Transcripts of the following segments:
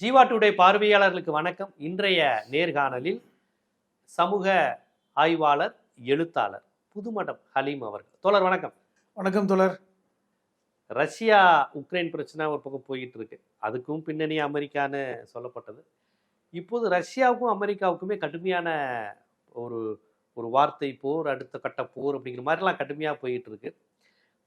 Jeeva today பார்வையாளர்களுக்கு வணக்கம். இன்றைய நேர்காணலில் சமூக ஆய்வாளர் எழுத்தாளர் புதுமடம் ஹலீம் அவர்கள். தோழர் வணக்கம். வணக்கம் தோழர். ரஷ்யா உக்ரைன் பிரச்சனை ஒரு பக்கம் போயிட்டு இருக்கு அதுக்கும் பின்னணி அமெரிக்கான்னு சொல்லப்பட்டது. இப்போது ரஷ்யாவுக்கும் அமெரிக்காவுக்குமே கடுமையான ஒரு ஒரு வார்த்தை போர் அடுத்த கட்ட போர் அப்படிங்கிற மாதிரிலாம் கடுமையாக போயிட்டு இருக்கு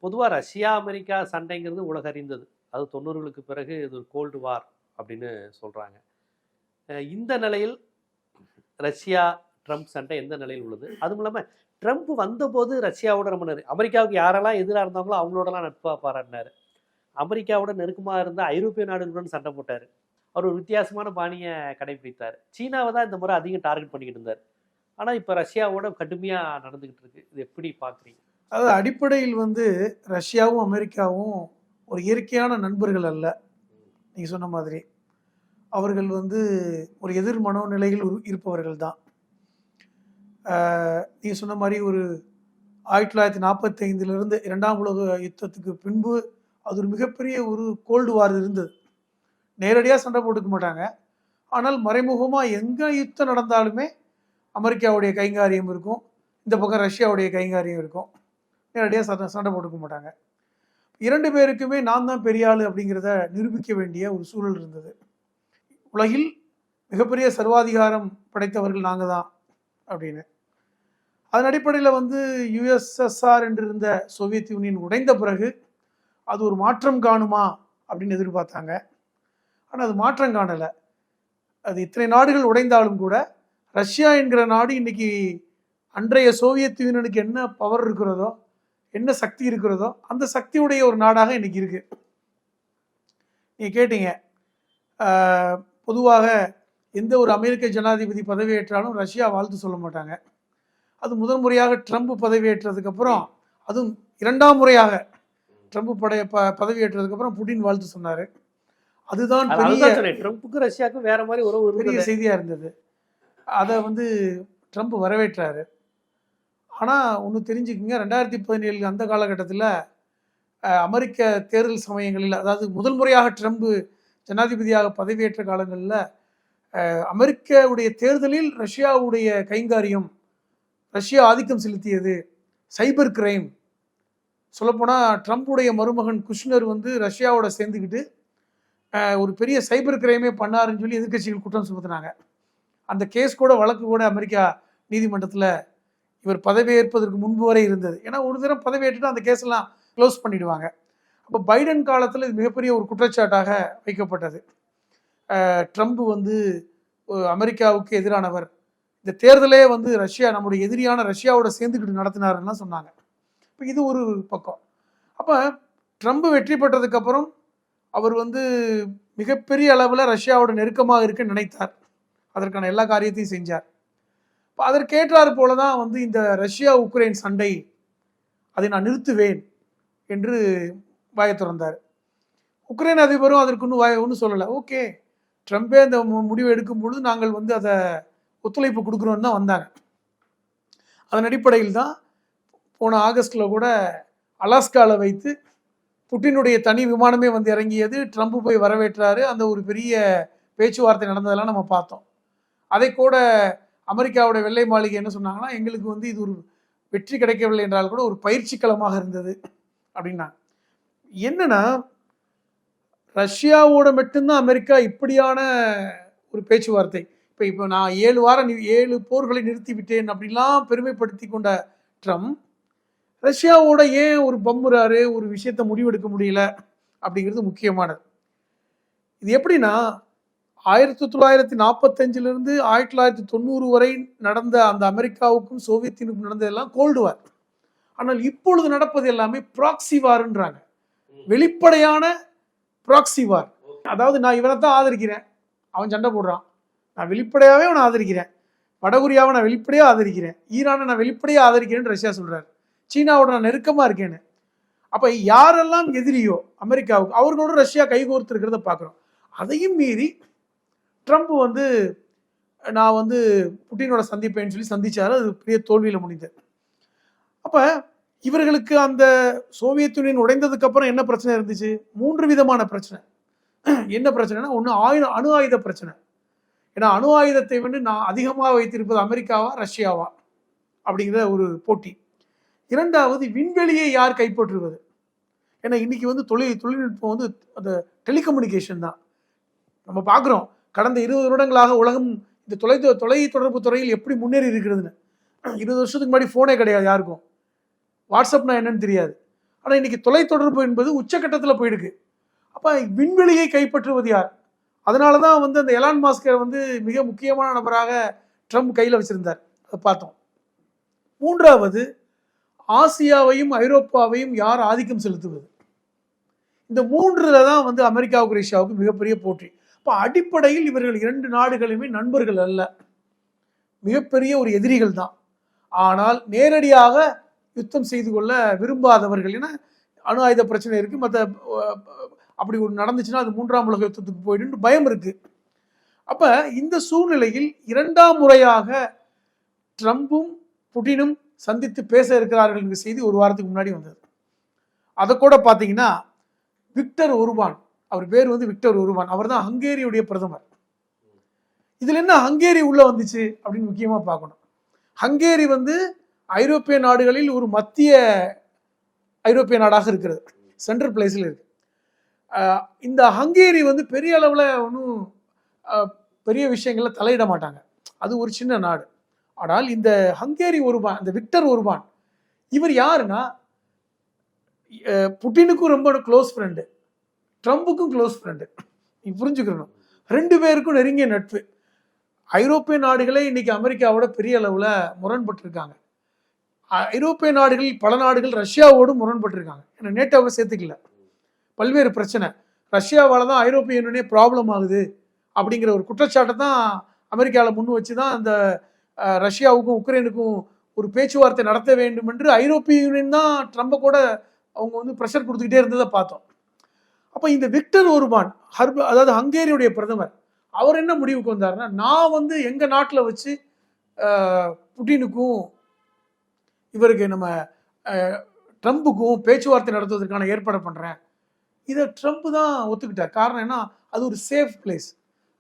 பொதுவாக ரஷ்யா அமெரிக்கா சண்டைங்கிறது உலக அறிந்தது அது தொண்ணூறுகளுக்கு பிறகு இது ஒரு கோல்டு வார் அப்படின்னு சொல்கிறாங்க இந்த நிலையில் ரஷ்யா ட்ரம்ப் சண்டை எந்த நிலையில் உள்ளது? அதுவும் இல்லாமல் ட்ரம்ப் வந்தபோது ரஷ்யாவோட ரொம்ப நெரு அமெரிக்காவுக்கு யாரெல்லாம் எதிராக இருந்தாங்களோ அவங்களோடலாம் நட்பாக பாராட்டினார். அமெரிக்காவோட நெருக்கமாக இருந்த ஐரோப்பிய நாடுகளுடன் சண்டை போட்டார். அவர் ஒரு வித்தியாசமான பாணியை கடைபிடித்தார். சீனாவை தான் இந்த முறை அதிகம் டார்கெட் பண்ணிக்கிட்டு இருந்தார். ஆனால் இப்போ ரஷ்யாவோட கடுமையாக நடந்துக்கிட்டு இருக்கு. இது எப்படி பார்க்குறீங்க அதாவது அடிப்படையில் வந்து ரஷ்யாவும் அமெரிக்காவும் ஒரு இயற்கையான நண்பர்கள் அல்ல. நீங்கள் சொன்ன மாதிரி. அவர்கள் வந்து ஒரு எதிர் மனோநிலையில் இருப்பவர்கள் தான். நீங்கள் சொன்ன மாதிரி ஒரு ஆயிரத்தி தொள்ளாயிரத்தி நாற்பத்தைந்திலிருந்து இரண்டாம் உலக யுத்தத்துக்கு பின்பு அது ஒரு மிகப்பெரிய ஒரு கோல்டு வார் இருந்தது. நேரடியாக சண்டை போட்டுக்க மாட்டாங்க. ஆனால் மறைமுகமாக எங்கே யுத்தம் நடந்தாலுமே அமெரிக்காவுடைய கைங்காரியம் இருக்கும். இந்த பக்கம் ரஷ்யாவுடைய கைங்காரியம் இருக்கும். நேரடியாக சண்டை சண்டை போட்டுக்க மாட்டாங்க. இரண்டு பேருக்குமே நான் தான் பெரிய ஆள் அப்படிங்கிறத நிரூபிக்க வேண்டிய ஒரு சூழல் இருந்தது. உலகில் மிகப்பெரிய சர்வாதிகாரம் படைத்தவர்கள் நாங்கள் தான் அப்படின்னு. அதன் அடிப்படையில் வந்து யுஎஸ்எஸ்ஆர் என்று இருந்த சோவியத் யூனியன் உடைந்த பிறகு அது ஒரு மாற்றம் காணுமா அப்படின்னு எதிர்பார்த்தாங்க. ஆனால் அது மாற்றம் காணலை. அது இத்தனை நாடுகள் உடைந்தாலும் கூட ரஷ்யா என்கிற நாடு இன்னைக்கு அன்றைய சோவியத் யூனியனுக்கு என்ன பவர் இருக்கிறதோ என்ன சக்தி இருக்கிறதோ அந்த சக்தியுடைய ஒரு நாடாக இன்னைக்கு இருக்கு. நீங்க கேட்டீங்க. பொதுவாக எந்த ஒரு அமெரிக்க ஜனாதிபதி பதவியேற்றாலும் ரஷ்யா வாழ்த்து சொல்ல மாட்டாங்க. அது முதல் முறையாக ட்ரம்ப் பதவியேற்றதுக்கு அப்புறம் அதுவும் இரண்டாம் முறையாக ட்ரம்ப் படைய ப பதவியேற்றதுக்கு அப்புறம் புடின் வாழ்த்து சொன்னாரு. அதுதான் அது பெரிய ட்ரம்ப்புக்கும் ரஷ்யாவுக்கும் வேற மாதிரி உறவு பெரிய செய்தியாக இருந்தது. அதை வந்து ட்ரம்ப் வரவேற்றாரு. ஆனால் ஒன்று தெரிஞ்சுக்கிங்க. ரெண்டாயிரத்தி பதினேழு அந்த காலகட்டத்தில் அமெரிக்க தேர்தல் சமயங்களில் அதாவது முதல் முறையாக ட்ரம்ப்பு ஜனாதிபதியாக பதவியேற்ற காலங்களில் அமெரிக்காவுடைய தேர்தலில் ரஷ்யாவுடைய கைங்காரியம் ரஷ்யா ஆதிக்கம் செலுத்தியது சைபர் கிரைம். சொல்லப்போனால் ட்ரம்ப்புடைய மருமகன் குஷ்னர் வந்து ரஷ்யாவோட சேர்ந்துக்கிட்டு ஒரு பெரிய சைபர் கிரைமே பண்ணாருன்னு சொல்லி எதிர்க்கட்சிகள் குற்றம் சுமத்தினாங்க. அந்த கேஸ் கூட வழக்கு கூட அமெரிக்கா நீதிமன்றத்தில் இவர் பதவியேற்பதற்கு முன்பு வரை இருந்தது. ஏன்னா ஒரு தடவை பதவியேற்றுட்டு அந்த கேஸ்லாம் க்ளோஸ் பண்ணிடுவாங்க. அப்போ பைடன் காலத்தில் இது மிகப்பெரிய ஒரு குற்றச்சாட்டாக வைக்கப்பட்டது. ட்ரம்ப் வந்து அமெரிக்காவுக்கு எதிரானவர். இந்த தேர்தலே வந்து ரஷ்யா நம்முடைய எதிரியான ரஷ்யாவோட சேர்ந்துக்கிட்டு நடத்தினாருன்னா சொன்னாங்க. இப்போ இது ஒரு பக்கம். அப்போ ட்ரம்ப் வெற்றி பெற்றதுக்கப்புறம் அவர் வந்து மிகப்பெரிய அளவில் ரஷ்யாவோட நெருக்கமாக இருக்க நினைத்தார். அதற்கான எல்லா காரியத்தையும் செஞ்சார். இப்போ அதற்கேற்றாறு போல தான் வந்து இந்த ரஷ்யா உக்ரைன் சண்டை அதை நான் நிறுத்துவேன் என்று வாயை திறந்தார். உக்ரைன் அதிபரும் அதற்கு ஒன்றும் வாய ஒன்றும் சொல்லலை. ஓகே ட்ரம்பே அந்த மு- எடுக்கும் பொழுது நாங்கள் வந்து அதை ஒத்துழைப்பு கொடுக்குறோன்னு தான் வந்தாங்க. அதன் அடிப்படையில் தான் போன ஆகஸ்டில் கூட அலாஸ்காவில் வைத்து புட்டினுடைய தனி விமானமே வந்து இறங்கியது. ட்ரம்ப் போய் வரவேற்றாரு. அந்த ஒரு பெரிய பேச்சுவார்த்தை நடந்ததெல்லாம் நம்ம பார்த்தோம். அதை கூட அமெரிக்காவோட வெள்ளை மாளிகை என்ன சொன்னாங்கன்னா எங்களுக்கு வந்து இது ஒரு வெற்றி கிடைக்கவில்லை என்றால் கூட ஒரு பயிற்சி களமாக இருந்தது அப்படின்னா என்னன்னா ரஷ்யாவோட மட்டும்தான் அமெரிக்கா இப்படியான ஒரு பேச்சுவார்த்தை. இப்போ இப்போ நான் ஏழு வாரம் ஏழு போர்களை நிறுத்தி விட்டேன் அப்படிலாம் பெருமைப்படுத்தி கொண்ட ட்ரம்ப் ரஷ்யாவோட ஏன் ஒரு பம்புறாரு ஒரு விஷயத்தை முடிவெடுக்க முடியல அப்படிங்கிறது முக்கியமானது. இது எப்படின்னா ஆயிரத்தி தொள்ளாயிரத்தி நாற்பத்தஞ்சிலிருந்து ஆயிரத்தி தொள்ளாயிரத்தி தொண்ணூறு வரை நடந்த அந்த அமெரிக்காவுக்கும் சோவியத்தினுக்கும் நடந்ததெல்லாம் கோல்டு வார் ஆனால் இப்பொழுது நடப்பது எல்லாமே ப்ராக்சி வார்ன்றாங்க வெளிப்படையான ப்ராக்சி வார் அதாவது நான் இவனை தான் ஆதரிக்கிறேன். அவன் சண்டை போடுறான். நான் வெளிப்படையாகவே அவனை ஆதரிக்கிறேன். வடகொரியாவை நான் வெளிப்படையாக ஆதரிக்கிறேன். ஈரானை நான் வெளிப்படையாக ஆதரிக்கிறேன்னு ரஷ்யா சொல்றாரு. சீனாவோட நான் நெருக்கமாக இருக்கேன்னு. அப்போ யாரெல்லாம் எதிரியோ அமெரிக்காவுக்கு அவர்களோட ரஷ்யா கைகோர்த்து இருக்கிறத பார்க்குறோம். அதையும் மீறி ட்ரம்ப் வந்து நான் வந்து புட்டினோட சந்திப்பேன்னு சொல்லி சந்திச்சாரு. அது பெரிய தோல்வியில் முடிந்தது அப்போ இவர்களுக்கு அந்த சோவியத் யூனியன் உடைந்ததுக்கப்புறம் என்ன பிரச்சனை இருந்துச்சு? மூன்று விதமான பிரச்சனை. என்ன பிரச்சனைனா ஒன்று ஆயுத அணு ஆயுத பிரச்சனை. ஏன்னா அணு ஆயுதத்தை வந்து நான் அதிகமாக வைத்திருப்பது அமெரிக்காவா ரஷ்யாவா? அப்படிங்கிற ஒரு போட்டி. இரண்டாவது விண்வெளியை யார் கைப்பற்றுவது? ஏன்னா இன்னைக்கு வந்து தொழில் தொழில்நுட்பம் வந்து அந்த டெலிகம்யூனிகேஷன் தான். நம்ம பார்க்குறோம். கடந்த இருபது வருடங்களாக உலகம் இந்த தொலை தொலை தொடர்பு துறையில் எப்படி முன்னேறி இருக்கிறதுன்னு. இருபது வருஷத்துக்கு முன்னாடி ஃபோனே கிடையாது யாருக்கும். வாட்ஸ்அப்னா என்னன்னு தெரியாது. ஆனால் இன்னைக்கு தொலைத்தொடர்பு என்பது உச்சக்கட்டத்தில் போயிடுக்கு. அப்போ விண்வெளியை கைப்பற்றுவது யார்? அதனால தான் வந்து அந்த எலான் மாஸ்கர் வந்து மிக முக்கியமான நபராக ட்ரம்ப் கையில் வச்சிருந்தார். அதை பார்த்தோம். மூன்றாவது ஆசியாவையும் ஐரோப்பாவையும் யார் ஆதிக்கம் செலுத்துவது? இந்த மூன்றில் தான் வந்து அமெரிக்காவுக்கு ரஷ்யாவுக்கு மிகப்பெரிய போட்டி. அப்போ அடிப்படையில் இவர்கள் இரண்டு நாடுகளுமே நண்பர்கள் அல்ல. மிகப்பெரிய ஒரு எதிரிகள் தான். ஆனால் நேரடியாக யுத்தம் செய்து கொள்ள விரும்பாதவர்கள் என அணு ஆயுத பிரச்சனை இருக்குது மற்ற அப்படி ஒரு நடந்துச்சுன்னா அது மூன்றாம் உலக யுத்தத்துக்கு போயிடும் பயம் இருக்குது அப்போ இந்த சூழ்நிலையில் இரண்டாம் முறையாக ட்ரம்பும் புட்டினும் சந்தித்து பேச இருக்கிறார்கள் என்ற செய்தி ஒரு வாரத்துக்கு முன்னாடி வந்தது. அதை கூட பார்த்தீங்கன்னா விக்டர் ஒருவான் அவர் பேர் வந்து விக்டர் உருவான். அவர் தான் ஹங்கேரியுடைய பிரதமர். இதில் என்ன ஹங்கேரி உள்ளே வந்துச்சு அப்படின்னு முக்கியமாக பார்க்கணும். ஹங்கேரி வந்து ஐரோப்பிய நாடுகளில் ஒரு மத்திய ஐரோப்பிய நாடாக இருக்கிறது. சென்ட்ரல் பிளேஸில் இருக்கு. இந்த ஹங்கேரி வந்து பெரிய அளவில் ஒன்றும் பெரிய விஷயங்களில் தலையிட மாட்டாங்க. அது ஒரு சின்ன நாடு. ஆனால் இந்த ஹங்கேரி ஒருபான் இந்த விக்டர் ஒருபான் இவர் யாருன்னா புட்டினுக்கும் ரொம்ப க்ளோஸ் ஃப்ரெண்டு ட்ரம்புக்கும் க்ளோஸ் ஃப்ரெண்டு நீ புரிஞ்சுக்கணும். ரெண்டு பேருக்கும் நெருங்கிய நட்பு. ஐரோப்பிய நாடுகளே இன்றைக்கி அமெரிக்காவோட பெரிய அளவில் முரண்பட்டிருக்காங்க. ஐரோப்பிய நாடுகளில் பல நாடுகள் ரஷ்யாவோடு முரண்பட்டிருக்காங்க. ஏன்னா நேட்டோவை சேர்த்துக்கல. பல்வேறு பிரச்சனை. ரஷ்யாவால் தான் ஐரோப்பிய யூனியனே ப்ராப்ளம் ஆகுது அப்படிங்கிற ஒரு குற்றச்சாட்டை தான் அமெரிக்காவில் முன் வச்சு தான் அந்த ரஷ்யாவுக்கும் உக்ரைனுக்கும் ஒரு பேச்சுவார்த்தை நடத்த வேண்டும் என்று ஐரோப்பிய யூனியன் தான் ட்ரம்ப்பை கூட அவங்க வந்து ப்ரெஷர் கொடுத்துக்கிட்டே இருந்ததை பார்த்தோம். அப்போ இந்த விக்டர் ஒருபான் ஹர்ப அதாவது ஹங்கேரியுடைய பிரதமர் அவர் என்ன முடிவுக்கு வந்தாருன்னா நான் வந்து எங்கள் நாட்டில் வச்சு புட்டினுக்கும் இவருக்கு நம்ம ட்ரம்புக்கும் பேச்சுவார்த்தை நடத்துவதற்கான ஏற்பாடு பண்ணுறேன் இதை ட்ரம்ப் தான் ஒத்துக்கிட்டார். காரணம் என்ன? அது ஒரு சேஃப் பிளேஸ்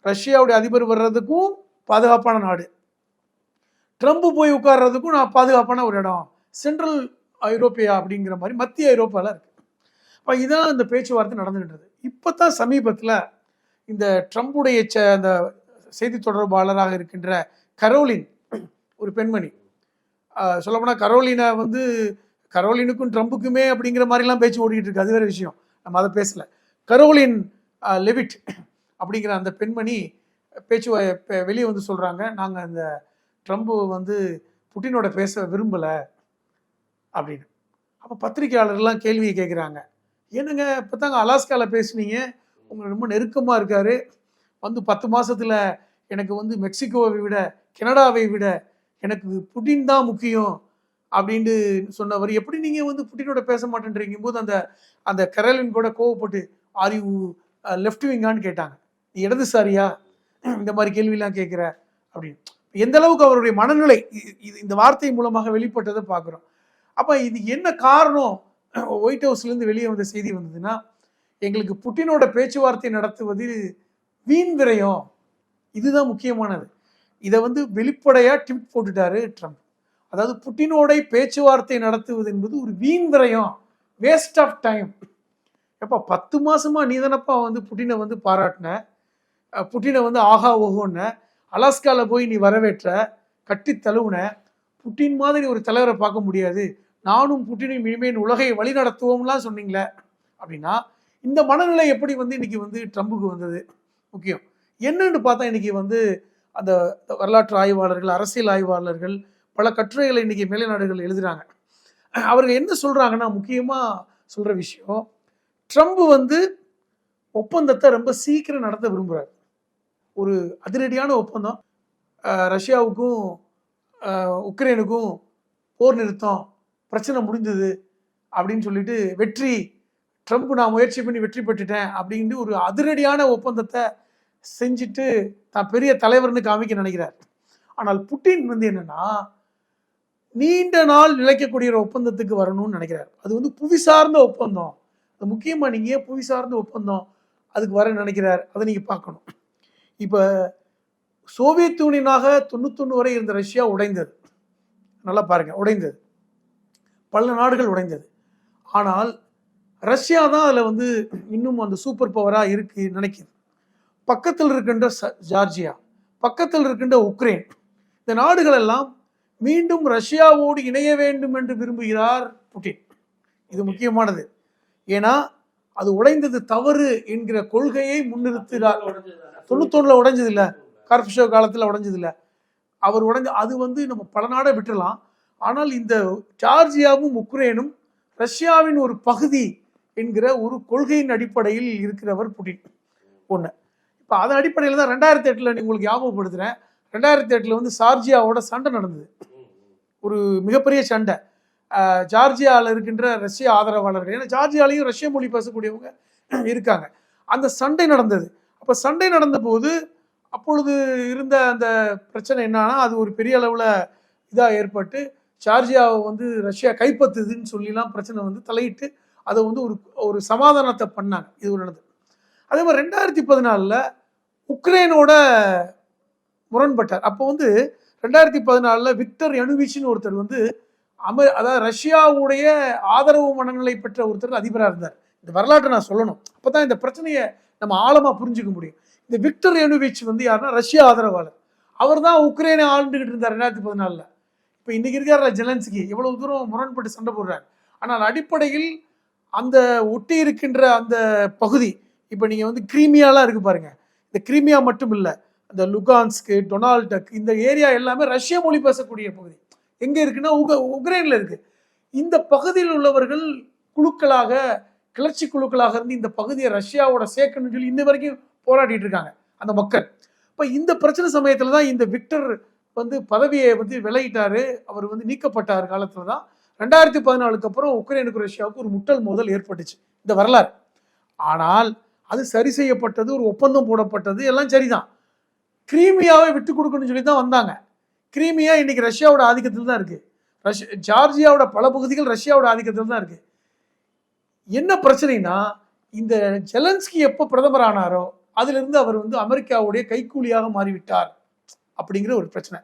ரஷ்யாவுடைய அதிபர் வர்றதுக்கும் பாதுகாப்பான நாடு. ட்ரம்ப் போய் உட்கார்றதுக்கும் நான் பாதுகாப்பான ஒரு இடம். சென்ட்ரல் ஐரோப்பியா அப்படிங்கிற மாதிரி மத்திய ஐரோப்பாவில் இருக்கு. அப்போ இதான் இந்த பேச்சுவார்த்தை நடந்துகின்றது. இப்போ தான் சமீபத்தில் இந்த ட்ரம்புடைய ச அந்த செய்தி தொடர்பாளராக இருக்கின்ற கரோலின் ஒரு பெண்மணி. சொல்லப்போனால் கரோலினை வந்து கரோலினுக்கும் ட்ரம்புக்குமே அப்படிங்கிற மாதிரிலாம் பேச்சு ஓடிக்கிட்டு இருக்கு. அது வேற விஷயம். நம்ம அதை பேசலை. கரோலின் லெவிட் அப்படிங்கிற அந்த பெண்மணி பேச்சு வெளியே வந்து சொல்கிறாங்க நாங்கள் அந்த ட்ரம்ப் வந்து புட்டினோட பேச விரும்பலை அப்படின்னு. அப்போ பத்திரிகையாளர்லாம் கேள்வியை கேட்குறாங்க என்னங்க இப்போ தாங்க அலாஸ்காவில் பேசுனீங்க. உங்களுக்கு ரொம்ப நெருக்கமாக இருக்கார். வந்து பத்து மாதத்தில் எனக்கு வந்து மெக்சிகோவை விட கனடாவை விட எனக்கு புட்டின் தான் முக்கியம் அப்படின்ட்டு சொன்னவர். எப்படி நீங்கள் வந்து புட்டினோட பேச மாட்டேன்றீங்க போது அந்த அந்த கரலின் கூட கோவப்பட்டு ஆர் யூ லெஃப்ட் விங்கான்னு கேட்டாங்க. நீ இடதுசாரியா? இந்த மாதிரி கேள்வியெல்லாம் கேட்குற அப்படின்னு. எந்த அளவுக்கு அவருடைய மனநிலை இது- இந்த வார்த்தை மூலமாக வெளிப்பட்டதை பார்க்குறோம். அப்போ இது என்ன காரணம்? ஒயிட் ஹவுஸ்லேருந்து வெளியே வந்த செய்தி வந்ததுன்னா எங்களுக்கு புட்டினோட பேச்சுவார்த்தை நடத்துவதில் வீண் விரயம். இதுதான் முக்கியமானது. இதை வந்து வெளிப்படையாக ட்விட் போட்டுட்டாரு ட்ரம்ப் அதாவது புட்டினோட பேச்சுவார்த்தை நடத்துவது என்பது ஒரு வீண் விரயம். வேஸ்ட் ஆஃப் டைம் எப்போ பத்து மாசமா நீ தானப்பா வந்து புட்டினை வந்து பாராட்டின? புட்டினை வந்து ஆஹா ஓஹோன்ன அலாஸ்காவில் போய் நீ வரவேற்ற கட்டி தழுவுன புட்டின் மாதிரி ஒரு தலைவரை பார்க்க முடியாது. நானும் புட்டினும் இனிமேல் உலகை வழி நடத்துவோம்லாம் சொன்னீங்களே அப்படின்னா இந்த மனநிலை எப்படி வந்து இன்னைக்கு வந்து ட்ரம்புக்கு வந்தது? முக்கியம். என்னன்னு பார்த்தா இன்னைக்கு வந்து அந்த வரலாற்று ஆய்வாளர்கள் அரசியல் ஆய்வாளர்கள் பல கட்டுரைகளை இன்னைக்கு மேலை நாடுகள் எழுதுகிறாங்க அவர்கள் என்ன சொல்கிறாங்கன்னா முக்கியமாக சொல்கிற விஷயம் ட்ரம்ப் வந்து ஒப்பந்தத்தை ரொம்ப சீக்கிரம் நடத்த விரும்புகிறார் ஒரு அதிரடியான ஒப்பந்தம். ரஷ்யாவுக்கும் உக்ரைனுக்கும் போர் நிறுத்தம் பிரச்சனை முடிஞ்சது அப்படின்னு சொல்லிட்டு வெற்றி ட்ரம்ப் நான் முயற்சி பண்ணி வெற்றி பெற்றுட்டேன் அப்படின்ட்டு ஒரு அதிரடியான ஒப்பந்தத்தை செஞ்சுட்டு தான் பெரிய தலைவர்னு காமிக்க நினைக்கிறார். ஆனால் புட்டின் வந்து என்னன்னா நீண்ட நாள் நிலைக்கக்கூடிய ஒரு ஒப்பந்தத்துக்கு வரணும்னு நினைக்கிறார். அது வந்து புவி சார்ந்த ஒப்பந்தம். அது முக்கியமாக நீங்கள் ஏன் புவி சார்ந்த ஒப்பந்தம்? அதுக்கு வர நினைக்கிறார். அதை நீங்கள் பார்க்கணும். இப்போ சோவியத் யூனியனாக தொண்ணூத்தொன்று வரை இருந்த ரஷ்யா உடைந்தது. நல்லா பாருங்கள் உடைந்தது. பல நாடுகள் உடைந்தது. ஆனால் ரஷ்யா தான் அதில் வந்து இன்னும் அந்த சூப்பர் பவராக இருக்கு நினைக்குது பக்கத்தில் இருக்கின்ற ச- ஜார்ஜியா பக்கத்தில் இருக்கின்ற உக்ரைன் இந்த நாடுகளெல்லாம் மீண்டும் ரஷ்யாவோடு இணைய வேண்டும் என்று விரும்புகிறார் புட்டின். இது முக்கியமானது. ஏன்னா அது உடைந்தது தவறு என்கிற கொள்கையை முன்னிறுத்துகிறார். தொண்ணூத்தொன்னில் உடைஞ்சது இல்லை கார்பிஷோ காலத்தில் உடைஞ்சது இல்லை அவர் உடைஞ்ச அது வந்து நம்ம பல நாடை விட்டுறலாம். ஆனால் இந்த ஜார்ஜியாவும் உக்ரைனும் ரஷ்யாவின் ஒரு பகுதி என்கிற ஒரு கொள்கையின் அடிப்படையில் இருக்கிறவர் புட்டின். ஒன்று இப்போ அதன் அடிப்படையில் தான் ரெண்டாயிரத்தி எட்டில் உங்களுக்கு ஞாபகப்படுத்துகிறேன் ரெண்டாயிரத்தி எட்டில் வந்து சார்ஜியாவோட சண்டை நடந்தது. ஒரு மிகப்பெரிய சண்டை. ஜார்ஜியாவில் இருக்கின்ற ரஷ்ய ஆதரவாளர்கள் ஏன்னா ஜார்ஜியாலையும் ரஷ்ய மொழி பேசக்கூடியவங்க இருக்காங்க. அந்த சண்டை நடந்தது. அப்போ சண்டை நடந்த போது அப்பொழுது இருந்த அந்த பிரச்சனை என்னன்னா அது ஒரு பெரிய அளவில் இதாக ஏற்பட்டு ஜார்ஜியாவை வந்து ரஷ்யா கைப்பற்றுதுன்னு சொல்லிலாம் பிரச்சனை வந்து தலையிட்டு அதை வந்து ஒரு ஒரு சமாதானத்தை பண்ணாங்க. இது ஒரு நடந்தது அதே மாதிரி ரெண்டாயிரத்தி பதினாலில் உக்ரைனோட முரண்பட்டார். அப்போ வந்து ரெண்டாயிரத்தி பதினாலில் விக்டர் யனுவிச்சின்னு ஒருத்தர் வந்து அமெ அதாவது ரஷ்யாவுடைய ஆதரவு மனநிலை பெற்ற ஒருத்தர் அதிபராக இருந்தார். இந்த வரலாற்றை நான் சொல்லணும். அப்போ தான் இந்த பிரச்சனையை நம்ம ஆழமாக புரிஞ்சுக்க முடியும். இந்த விக்டர் யனுவிச் வந்து யாருன்னா ரஷ்யா ஆதரவாளர். அவர் தான் உக்ரைனை ஆண்டுகிட்டு இருந்தார் ரெண்டாயிரத்தி பதினாலில். இப்போ இன்னைக்கு இருக்கிற ஜெலன்ஸ்கி. எவ்வளவு தூரம் முரண்பட்டு சண்டை போடுறார். ஆனால் அடிப்படையில் அந்த ஒட்டி இருக்கின்ற அந்த பகுதி இப்போ நீங்கள் வந்து கிரீமியாலாம் இருக்கு பாருங்க. இந்த கிரீமியா மட்டும் இல்லை இந்த லுகான்ஸ்க்கு டொனால்டக் இந்த ஏரியா எல்லாமே ரஷ்ய மொழி பேசக்கூடிய பகுதி. எங்கே இருக்குன்னா உக உக்ரைனில் இருக்குது இந்த பகுதியில் உள்ளவர்கள் குழுக்களாக கிளர்ச்சி குழுக்களாக இருந்து இந்த பகுதியை ரஷ்யாவோட சேர்க்கணும்னு சொல்லி இன்ன வரைக்கும் போராடிட்டு இருக்காங்க அந்த மக்கள். இப்போ இந்த பிரச்சனை சமயத்தில் தான் இந்த விக்டர் வந்து பதவியை வந்து விலகிட்டார். அவர் வந்து நீக்கப்பட்டார் காலத்தில் தான் ரெண்டாயிரத்தி பதினாலுக்கு அப்புறம் உக்ரைனுக்கு ரஷ்யாவுக்கு ஒரு முட்டல் மோதல் ஏற்பட்டுச்சு. இந்த வரலாறு. ஆனால் அது சரி செய்யப்பட்டது ஒரு ஒப்பந்தம் போடப்பட்டது எல்லாம் சரிதான். கிரீமியாவை விட்டு கொடுக்கணும்னு சொல்லி தான் வந்தாங்க. கிரீமியா இன்னைக்கு ரஷ்யாவோட ஆதிக்கத்தில் தான் இருக்கு. ரஷ்ய ஜார்ஜியாவோட பல பகுதிகள் ரஷ்யாவோட ஆதிக்கத்தில் தான் இருக்கு. என்ன பிரச்சனைனா இந்த ஜெலன்ஸ்கி எப்போ பிரதமர் ஆனாரோ அதிலிருந்து அவர் வந்து அமெரிக்காவுடைய கைக்கூலியாக மாறிவிட்டார். அப்படிங்கிற ஒரு பிரச்சனை.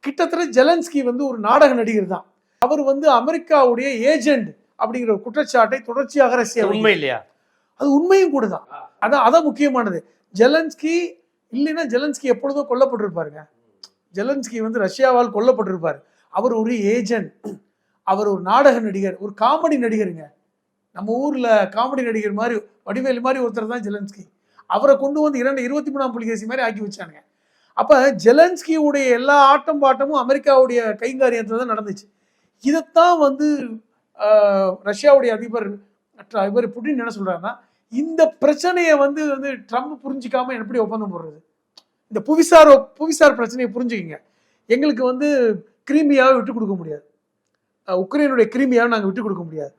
கிட்டத்தட்ட ஜெலன்ஸ்கி வந்து ஒரு நாடக நடிகர் தான். அவர் வந்து அமெரிக்காவுடைய ஏஜென்ட் அப்படிங்கிற ஒரு குற்றச்சாட்டை தொடர்ச்சியாக வைக்குது. உண்மை இல்லையா? அது உண்மையும் கூட தான். அதான் அதான் முக்கியமானது. ஜெலன்ஸ்கி இல்லைன்னா ஜெலன்ஸ்கி எப்பொழுதோ கொல்லப்பட்டிருப்பாருங்க. ஜெலன்ஸ்கி வந்து ரஷ்யாவால் கொல்லப்பட்டிருப்பார். அவர் ஒரு ஏஜென்ட். அவர் ஒரு நாடக நடிகர். ஒரு காமெடி நடிகருங்க. நம்ம ஊர்ல காமெடி நடிகர் மாதிரி வடிவேலு மாதிரி ஒருத்தர் தான் ஜெலன்ஸ்கி. அவரை கொண்டு வந்து இரண்டு இருபத்தி மூணாம் புலிகேசி மாதிரி ஆக்கி வச்சானுங்க. அப்போ ஜெலன்ஸ்கியுடைய எல்லா ஆட்டம் பாட்டமும் அமெரிக்காவுடைய கைங்காரியத்தில் தான் நடந்துச்சு. இதைத்தான் வந்து ரஷ்யாவுடைய அதிபர் அற்ற- இவர் புட்டின் என்ன சொல்கிறாருன்னா இந்த பிரச்சனையை வந்து வந்து ட்ரம்ப் புரிஞ்சிக்காம எப்படி ஒப்பந்தம் போடுறது? இந்த புவிசார் புவிசார் பிரச்சனையை புரிஞ்சுக்கிங்க. எங்களுக்கு வந்து கிரீமியாவை விட்டு கொடுக்க முடியாது. உக்ரைனுடைய கிரீமியாவை நாங்கள் விட்டு கொடுக்க முடியாது.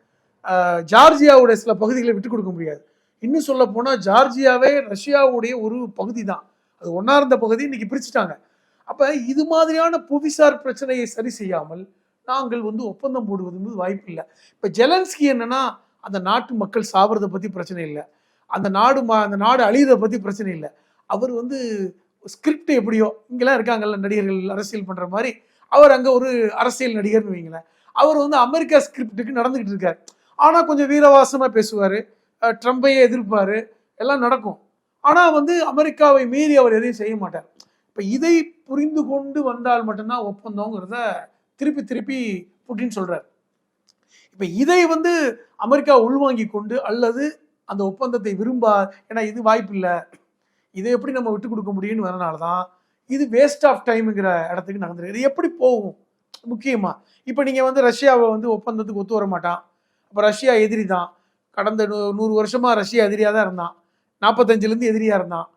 ஜார்ஜியாவுடைய சில பகுதிகளை விட்டு கொடுக்க முடியாது. இன்னும் சொல்ல போனால் ஜார்ஜியாவே ரஷ்யாவுடைய ஒரு பகுதி தான் அது ஒன்றா இருந்த பகுதி இன்னைக்கு பிரிச்சுட்டாங்க. அப்போ இது மாதிரியான புவிசார் பிரச்சனையை சரி செய்யாமல் நாங்கள் வந்து ஒப்பந்தம் போடுவது என்பது வாய்ப்பு இல்லை. இப்போ ஜெலன்ஸ்கி என்னன்னா அந்த நாட்டு மக்கள் சாவறதை பற்றி பிரச்சனை இல்லை. அந்த நாடு மா- அந்த நாடு அழியதை பற்றி பிரச்சனை இல்லை. அவர் வந்து ஸ்கிரிப்ட் எப்படியோ இங்கெல்லாம் இருக்காங்கல்ல நடிகர்கள் அரசியல் பண்ணுற மாதிரி அவர் அங்கே ஒரு அரசியல் நடிகர்னு வைங்களேன். அவர் வந்து அமெரிக்கா ஸ்கிரிப்டுக்கு நடந்துக்கிட்டு இருக்கார். ஆனால் கொஞ்சம் வீரவாசமாக பேசுவார். ட்ரம்பையே எதிர்ப்பார். எல்லாம் நடக்கும். ஆனால் வந்து அமெரிக்காவை மீறி அவர் எதையும் செய்ய மாட்டார். இப்போ இதை புரிந்து கொண்டு வந்தால் மட்டும்தான் ஒப்பந்தங்கிறத திருப்பி திருப்பி புட்டின் சொல்கிறார் இப்போ இதை வந்து அமெரிக்கா உள்வாங்கி கொண்டு அல்லது அந்த ஒப்பந்தத்தை விரும்பா ஏன்னா இது வாய்ப்பு இல்லை. இதை எப்படி நம்ம விட்டு கொடுக்க முடியும்னு வரனால தான் இது வேஸ்ட் ஆஃப் டைம்ங்கிற இடத்துக்கு நகர்ந்துருக்கு இது எப்படி போகும்? முக்கியமாக இப்போ நீங்கள் வந்து ரஷ்யாவை வந்து ஒப்பந்தத்துக்கு ஒத்து வர மாட்டான். அப்போ ரஷ்யா எதிரி தான் கடந்த நூ- நூறு வருஷமாக ரஷ்யா எதிரியாக தான் இருந்தான். நாற்பத்தஞ்சிலேருந்து எதிரியாக இருந்தான்.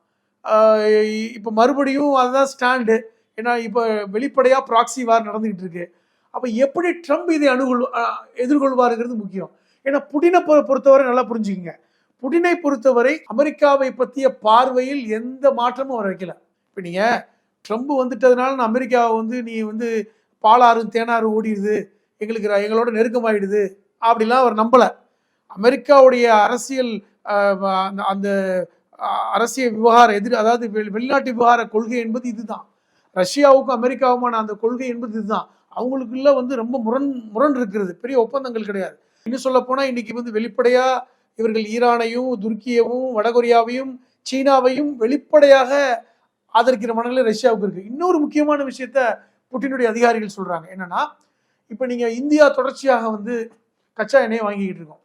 இப்போ மறுபடியும் அதுதான் ஸ்டாண்டு ஏன்னா இப்போ வெளிப்படையாக ப்ராக்சி வார் நடந்துக்கிட்டு இருக்கு. அப்போ எப்படி ட்ரம்ப் இதை அணுகொள் எதிர்கொள்வாருங்கிறது முக்கியம். ஏன்னா புடினை பொ- பொறுத்தவரை நல்லா புரிஞ்சுக்கங்க. புடினை பொறுத்தவரை அமெரிக்காவை பற்றிய பார்வையில் எந்த மாற்றமும் அவர் வைக்கல. இப்போ நீங்கள் ட்ரம்ப் வந்துட்டதுனால நான் அமெரிக்காவை வந்து நீ வந்து பாலாறும் தேனாறு ஓடிடுது. எங்களுக்கு எங்களோட நெருக்கமாயிடுது. அப்படிலாம் அவர் நம்பலை. அமெரிக்காவுடைய அரசியல் அந்த- அந்த அரசியல் விவகார எதிர் அதாவது வெளி- வெளிநாட்டு விவகார கொள்கை என்பது இதுதான். ரஷ்யாவுக்கும் அமெரிக்காவுமான அந்த கொள்கை என்பது இதுதான். அவங்களுக்குள்ள வந்து ரொம்ப முரண் முரண் இருக்கிறது. பெரிய ஒப்பந்தங்கள் கிடையாது. இன்னும் சொல்ல போனால் இன்னைக்கு வந்து வெளிப்படையா இவர்கள் ஈரானையும் துருக்கியவும் வடகொரியாவையும் சீனாவையும் வெளிப்படையாக ஆதரிக்கிற மனநிலை ரஷ்யாவுக்கு இருக்கு. இன்னொரு முக்கியமான விஷயத்த புட்டினுடைய அதிகாரிகள் சொல்றாங்க. என்னன்னா இப்போ நீங்க இந்தியா தொடர்ச்சியாக வந்து கச்சா எண்ணெயை வாங்கிக்கிட்டு இருக்கோம்.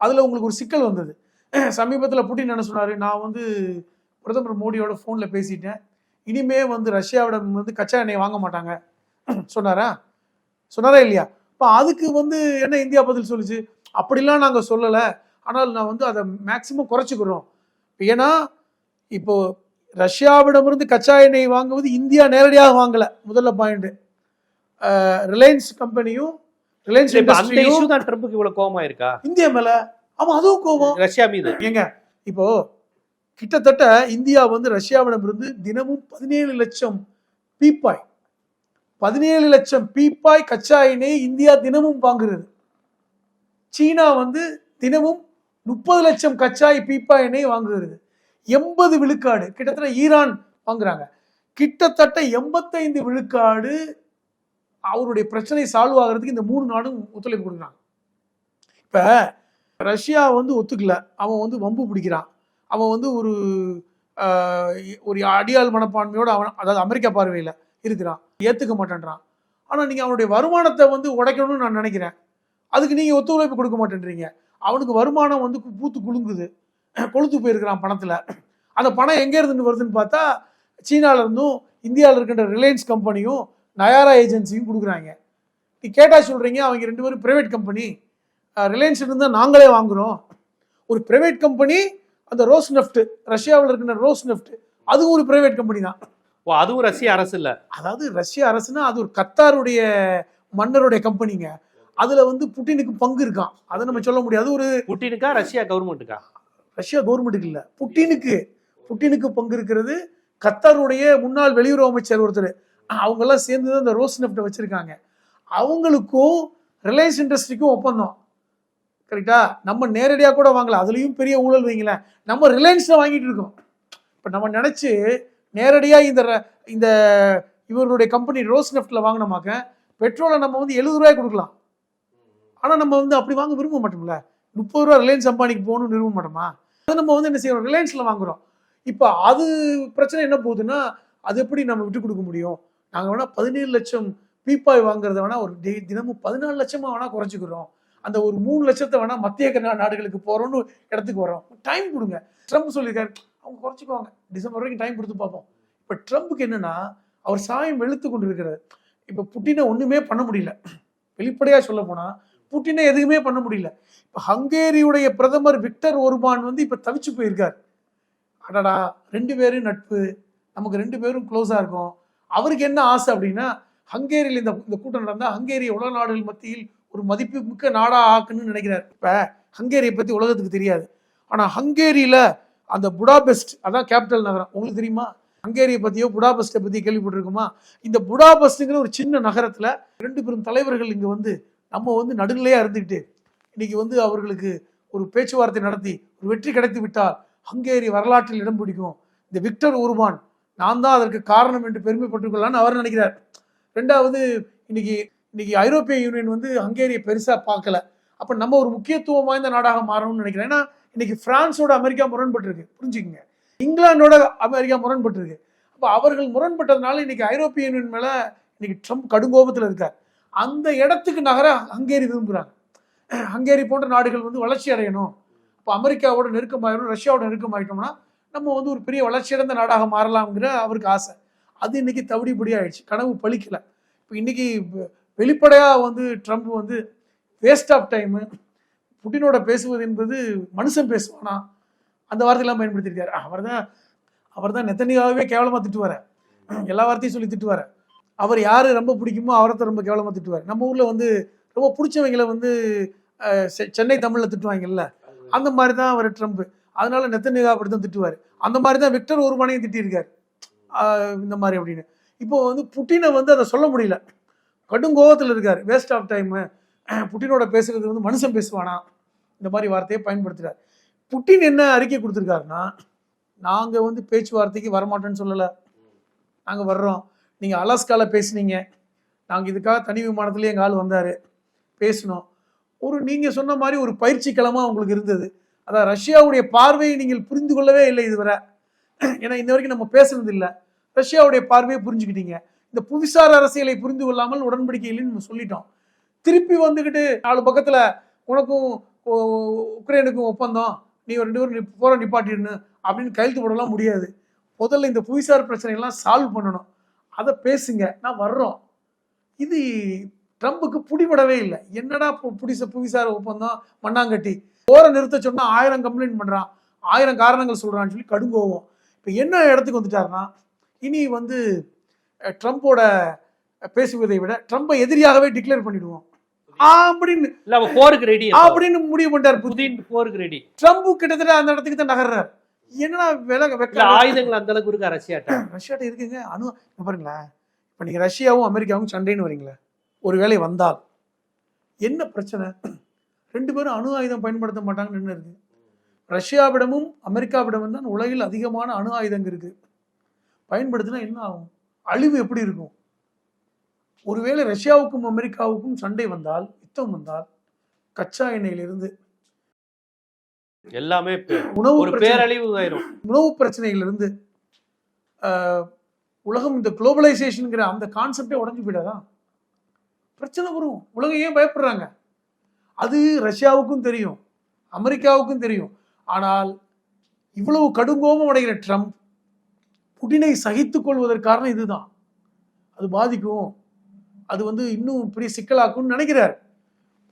அதில் உங்களுக்கு ஒரு சிக்கல் வந்தது. சமீபத்தில் புட்டின் என்ன சொன்னார்? நான் வந்து பிரதமர் மோடியோட ஃபோனில் பேசிட்டேன். இனிமே வந்து ரஷ்யாவிடம் வந்து கச்சா எண்ணெய் வாங்க மாட்டாங்க. சொன்னாரா? சொன்னாரா இல்லையா? இப்போ அதுக்கு வந்து என்ன இந்தியா பதில் சொல்லிச்சு? அப்படிலாம் நாங்கள் சொல்லலை. ஆனால் நான் வந்து அதை மேக்சிமம் குறைச்சிக்கிறோம். ஏன்னா இப்போ ரஷ்யாவிடமிருந்து கச்சா எண்ணெய் வாங்குவது இந்தியா நேரடியாக வாங்கலை. முதல்ல பாயிண்ட்டு ரிலையன்ஸ் கம்பெனியும் ரிலையன்ஸ் அந்த இஷ்யூ தான் ட்ரம்ப்புக்கு இவ்வளவு கோவமா இருக்கா? இந்தியா மேல ஆமா அதுவும் கோபம் ரஷ்யா மீது. ஏங்க இப்போ கிட்டத்தட்ட இந்தியா வந்து ரஷ்யாவிடமிருந்து தினமும் பதினேழு லட்சம் பீப்பாய் பதினேழு லட்சம் பீப்பாய் கச்சா எண்ணெய் இந்தியா தினமும் வாங்குறது சீனா வந்து தினமும் முப்பது லட்சம் கச்சாய் பீப்பாய் எண்ணெய் வாங்குகிறது. எண்பது விழுக்காடு கிட்டத்தட்ட ஈரான் வாங்குறாங்க. கிட்டத்தட்ட எண்பத்தைந்து விழுக்காடு அவருடைய பிரச்சனை சால்வ் ஆகிறதுக்கு இந்த மூணு நாடும் ஒத்துழைப்பு கொடுக்குறாங்க. இப்போ ரஷ்யா வந்து ஒத்துக்கல. அவன் வந்து வம்பு பிடிக்கிறான். அவன் வந்து ஒரு ஒரு அடியாள் மனப்பான்மையோடு அவன் அதாவது அமெரிக்கா பார்வையில் இருக்கிறான். ஏற்றுக்க மாட்டேன்றான். ஆனால் நீங்கள் அவனுடைய வருமானத்தை வந்து உடைக்கணும்னு நான் நினைக்கிறேன். அதுக்கு நீங்கள் ஒத்துழைப்பு கொடுக்க மாட்டேன்றீங்க. அவனுக்கு வருமானம் வந்து பூத்து குலுங்குது. கொளுத்து போயிருக்கிறான் பணத்தில். அந்த பணம் எங்கே இருந்து வருதுன்னு பார்த்தா சீனாவிலேருந்தும் இருந்தும் இந்தியாவில் இருக்கின்ற ரிலையன்ஸ் கம்பெனியும் நயாரா ஏஜென்சியும் கொடுக்குறாங்க. நீ கேட்டா சொல்கிறீங்க அவங்க ரெண்டு பேரும் பிரைவேட் கம்பெனி ரிலையன்ஸ் இருந்தால் நாங்களே வாங்குறோம். ஒரு பிரைவேட் கம்பெனி அந்த ரோஸ் நெஃப்ட் ரஷ்யாவில் இருக்கிற ரோஸ் நெஃப்ட் அதுவும் ஒரு பிரைவேட் கம்பெனி தான். ஓ அதுவும் ரஷ்ய அரசு இல்ல? அதாவது ரஷ்ய அரசுனா அது ஒரு கத்தாருடைய மன்னருடைய கம்பெனிங்க அதுல வந்து புட்டினுக்கு பங்கு இருக்கான் அதை நம்ம சொல்ல முடியாது. ஒரு புட்டினுக்கா ரஷ்யா கவர்மெண்ட்டுக்கா ரஷ்யா கவர்மெண்ட்டுக்கு இல்ல. புட்டினுக்கு புட்டினுக்கு பங்கு இருக்கிறது கத்தாருடைய முன்னாள் வெளியுறவு அமைச்சர் ஒருத்தர். அவங்கெல்லாம் சேர்ந்து தான் இந்த ரோஸ் நெஃப்ட்டை வச்சுருக்காங்க. அவங்களுக்கும் ரிலையன்ஸ் இண்டஸ்ட்ரிக்கும் ஒப்பந்தம். கரெக்டா? நம்ம நேரடியாக கூட வாங்கலாம். அதுலேயும் பெரிய ஊழல் வைங்களேன். நம்ம ரிலையன்ஸில் வாங்கிட்டு இருக்கோம். இப்போ நம்ம நினச்சி நேரடியாக இந்த இந்த இவருடைய கம்பெனி ரோஸ் நெஃப்டில் வாங்கினோமாக்க பெட்ரோலை நம்ம வந்து எழுபது ரூபாய் கொடுக்கலாம். ஆனால் நம்ம வந்து அப்படி வாங்க விரும்ப மாட்டோம்ல. முப்பது ரூபா ரிலையன்ஸ் அம்பானிக்கு போகணும்னு விரும்ப மாட்டோமா? அது நம்ம வந்து என்ன செய்யறோம்? ரிலையன்ஸில் வாங்குறோம். இப்போ அது பிரச்சனை என்ன போகுதுன்னா அது எப்படி நம்ம விட்டு கொடுக்க முடியும்? நாங்கள் வேணால் பதினேழு லட்சம் பீப்பாய் வாங்குறத வேணால் ஒரு டே தினமும் பதினாலு லட்சமாக வேணால் குறைச்சிக்கிறோம். அந்த ஒரு மூணு லட்சத்தை வேணால் மத்திய கர்நா- நாடுகளுக்கு போகிறோம்னு இடத்துக்கு வரோம் டைம் கொடுங்க. ட்ரம்ப் சொல்லியிருக்காரு. அவங்க குறைச்சிக்குவாங்க. டிசம்பர் வரைக்கும் டைம் கொடுத்து பார்ப்போம். இப்போ ட்ரம்ப்புக்கு என்னென்னா அவர் சாயம் வெளுத்து கொண்டு இருக்கிறார் இப்போ புட்டினை ஒன்றுமே பண்ண முடியல. வெளிப்படையாக சொல்ல போனால் புட்டினை எதுவுமே பண்ண முடியல. இப்போ ஹங்கேரியுடைய பிரதமர் விக்டர் ஒருபான் வந்து இப்போ தவிச்சு போயிருக்கார். அடடா ரெண்டு பேரும் நட்பு. நமக்கு ரெண்டு பேரும் க்ளோஸாக இருக்கும். அவருக்கு என்ன ஆசை அப்படின்னா ஹங்கேரியில் இந்த இந்த கூட்டம் நடந்தால் ஹங்கேரிய உலக நாடுகள் மத்தியில் ஒரு மதிப்பு மிக்க நாடாக ஆக்குன்னு நினைக்கிறார். இப்போ ஹங்கேரியை பற்றி உலகத்துக்கு தெரியாது. ஆனால் ஹங்கேரியில் அந்த புடாபெஸ்ட் அதான் கேபிட்டல் நகரம். உங்களுக்கு தெரியுமா? ஹங்கேரியை பற்றியோ புடாபெஸ்ட்டை பற்றி கேள்விப்பட்டிருக்குமா? இந்த புடாபெஸ்ட்டுங்கிற ஒரு சின்ன நகரத்தில் ரெண்டு பெரும் தலைவர்கள் இங்கே வந்து நம்ம வந்து நடுநிலையாக இருந்துக்கிட்டு இன்னைக்கு வந்து அவர்களுக்கு ஒரு பேச்சுவார்த்தை நடத்தி ஒரு வெற்றி கிடைத்து விட்டால் ஹங்கேரி வரலாற்றில் இடம் பிடிக்கும். இந்த விக்டர் உருமான் நான் தான் அதற்கு காரணம் என்று பெருமைப்பட்டுக் கொள்ளலாம்னு அவர் நினைக்கிறார். ரெண்டாவது இன்னைக்கு இன்னைக்கு ஐரோப்பிய யூனியன் வந்து ஹங்கேரியை பெருசாக பார்க்கல. அப்போ நம்ம ஒரு முக்கியத்துவம் வாய்ந்த நாடாக மாறணும்னு நினைக்கிறேன். ஏன்னா இன்னைக்கு பிரான்ஸோட அமெரிக்கா முரண்பட்டுருக்கு. புரிஞ்சுக்கங்க. இங்கிலாந்தோட அமெரிக்கா முரண்பட்டு அப்போ அவர்கள் முரண்பட்டதுனால இன்னைக்கு ஐரோப்பிய யூனியன் மேலே இன்னைக்கு ட்ரம்ப் கடுங்கோபத்தில் இருக்கார். அந்த இடத்துக்கு நகர ஹங்கேரி விரும்புகிறாங்க ஹங்கேரி போன்ற நாடுகள் வந்து வளர்ச்சி அடையணும். இப்போ அமெரிக்காவோட நெருக்கமாயிடும் ரஷ்யாவோட நெருக்கமாயிட்டோம்னா நம்ம வந்து ஒரு பெரிய வளர்ச்சியடைந்த நாடாக மாறலாம்ங்கிற அவருக்கு ஆசை. அது இன்னைக்கு தவிடிபடி ஆயிடுச்சு கனவு பழிக்கலை. இப்போ இன்னைக்கு வெளிப்படையாக வந்து ட்ரம்ப் வந்து வேஸ்ட் ஆஃப் டைமு புட்டினோட பேசுவது என்பது மனுஷன் பேசுவானா? அந்த வார்த்தையெல்லாம் பயன்படுத்தியிருக்காரு. அவர் தான் அவர் தான் நெத்தனியாகவே கேவலமாக திட்டுவார். எல்லா வார்த்தையும் சொல்லி திட்டுவார். அவர் யார் ரொம்ப பிடிக்குமோ அவரை ரொம்ப கேவலமாக திட்டுவார். நம்ம ஊரில் வந்து ரொம்ப பிடிச்சவங்களை வந்து செ- சென்னை தமிழில் திட்டுவாங்கல்ல? அந்த மாதிரி தான் அவர் ட்ரம்ப். அதனால நெத்தன்யா அப்படி தான் திட்டுவார். அந்த மாதிரி தான் விக்டர் ஒருமானையும் திட்டியிருக்காரு. ஆஹ் இந்த மாதிரி அப்படின்னு. இப்போ வந்து புட்டினை வந்து அதை சொல்ல முடியல. கடும் கோவத்தில் இருக்கார். வேஸ்ட் ஆஃப் டைம் புட்டினோட பேசுறது வந்து மனுஷன் பேசுவானா? இந்த மாதிரி வார்த்தையை பயன்படுத்துகிறார் புட்டின் என்ன அறிக்கை கொடுத்துருக்காருன்னா நாங்கள் வந்து பேச்சுவார்த்தைக்கு வரமாட்டோன்னு சொல்லலை. நாங்கள் வர்றோம். நீங்கள் அலாஸ்காவில் பேசுனீங்க. நாங்கள் இதுக்காக தனி விமானத்துலேயே எங்கள் ஆள் வந்தார். பேசினோம். ஒரு நீங்கள் சொன்ன மாதிரி ஒரு பயிற்சி களமாக உங்களுக்கு இருந்தது. அதான் ரஷ்யாவுடைய பார்வையை நீங்கள் புரிந்து கொள்ளவே இல்லை இதுவரை. ஏன்னா இந்த வரைக்கும் நம்ம பேசுனது இல்லை. ரஷ்யாவுடைய பார்வையை புரிஞ்சுக்கிட்டீங்க. இந்த புவிசார் அரசியலை புரிந்து கொள்ளாமல் உடன்படிக்கை இல்லைன்னு நம்ம சொல்லிட்டோம். திருப்பி வந்துக்கிட்டு நாலு பக்கத்தில் உனக்கும் உக்ரைனுக்கும் ஒப்பந்தம். நீ ரெண்டு பேரும் போகிற போற நிப்பாட்டிடணும் அப்படின்னு கையெழுத்து போடலாம் முடியாது. முதல்ல இந்த புவிசார் பிரச்சனைகள்லாம் சால்வ் பண்ணணும். அதை பேசுங்க. நான் வர்றோம். இது ட்ரம்புக்கு பிடிபடவே இல்லை. என்னடா புடிச புவிசார் ஒப்பந்தம் மண்ணாங்கட்டி? போரை நிறுத்த சொன்னா ஆயிரம் கம்ப்ளைண்ட் பண்றான். ஆயிரம் காரணங்கள் சொல்றான்னு சொல்லி கடுங்கோவம். இப்போ என்ன இடத்துக்கு வந்துட்டாருன்னா இனி வந்து அஹ், ட்ரம்போட பேசுவதை விட ட்ரம்பை எதிரியாகவே டிக்ளேர் பண்ணிடுவோம். அப்படின்னு இல்ல போருக்கு ரெடி அப்படின்னு முடிவு பண்ணிட்டார் புதின். போருக்கு ரெடி ட்ரம்ப் கிட்டத்தட்ட அந்த இடத்துக்கு தான் நகர்றார். என்னடா இல்ல வெக்க ஆயுதங்கள் அந்த அளவுக்கு இருக்கா ரஷ்யாட்ட. ரஷ்யாட்ட இருக்குங்க. அணு பாருங்களேன். இப்போ நீங்கள் ரஷ்யாவும் அமெரிக்காவும் சண்டைன்னு வரீங்களே. ஒருவேளை வந்தால் என்ன பிரச்சனை? ரெண்டு பேரும் அணு ஆயுதம் பயன்படுத்த மாட்டாங்கன்னு என்ன இருக்கு? ரஷ்யாவிடமும் அமெரிக்காவிடமும் தான் உலகில் அதிகமான அணு ஆயுதங்கள் இருக்கு. பயன்படுத்தினா என்ன ஆகும்? அழிவு எப்படி இருக்கும்? ஒருவேளை ரஷ்யாவுக்கும் அமெரிக்காவுக்கும் சண்டை வந்தால் யுத்தம் வந்தால் கச்சா எண்ணெயிலிருந்து எல்லாமே உணவு பேரழிவு ஆயிரும். உணவு பிரச்சனையிலிருந்து உலகம் இந்த குளோபலைசேஷனுங்கிற அந்த கான்செப்டே உடஞ்சு போயிடாதா? பிரச்சனை வரும். உலகம் ஏன் பயப்படுறாங்க. அது ரஷ்யாவுக்கும் தெரியும். அமெரிக்காவுக்கும் தெரியும். ஆனால் இவ்வளவு கடுங்கோபம் அடைகிற ட்ரம்ப் புடினை சகித்து கொள்வதற்கு காரணம் இதுதான். அது பாதிக்கும். அது வந்து இன்னும் பெரிய சிக்கலாக்கும்னு நினைக்கிறார்.